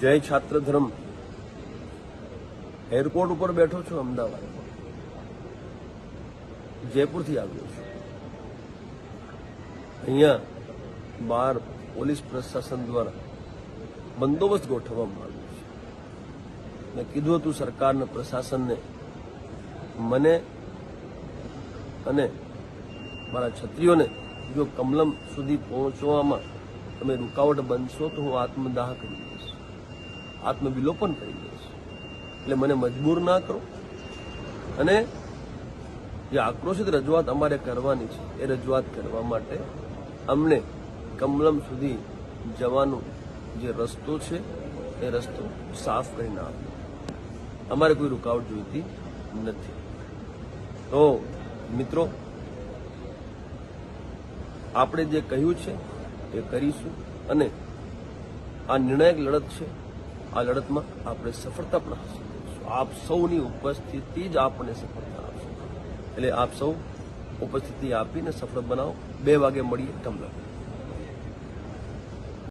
જય છાત્ર ધર્મ એરપોર્ટ ઉપર બેઠો છું અમદાવાદ. જયપુરથી આવ્યો છું. અહીંયા બહાર પોલીસ પ્રશાસન દ્વારા બંદોબસ્ત ગોઠવવામાં આવ્યો છે. મેં કીધું હતું સરકારને, પ્રશાસનને. મને અને મારા છત્રીઓને જો કમલમ સુધી પહોંચવામાં તમે રૂકાવટ બનશો તો હું આત્મદાહ કરી દઈશ. આત્મવિલોપન કરી છે. એટલે મને મજબૂર ના કરો. અને જે આક્રોશિત રજૂઆત અમારે કરવાની છે, એ રજૂઆત કરવા માટે અમને કમલમ સુધી જવાનો જે રસ્તો છે, એ રસ્તો સાફ કરીને આપ્યો અમારે કોઈ રૂકાવટ જોઈતી નથી. તો મિત્રો, આપણે જે કહ્યું છે, એ કરીશું. અને આ નિર્ણાયક લડત છે આ લડતમાં આપણે સફળતા પણ હાંસલ આપ સૌની ઉપસ્થિતિ જ આપણને સફળતા આપશે. એટલે આપ સૌ ઉપસ્થિતિ આપીને સફળ બનાવો. બે વાગે મળીએ. કમલા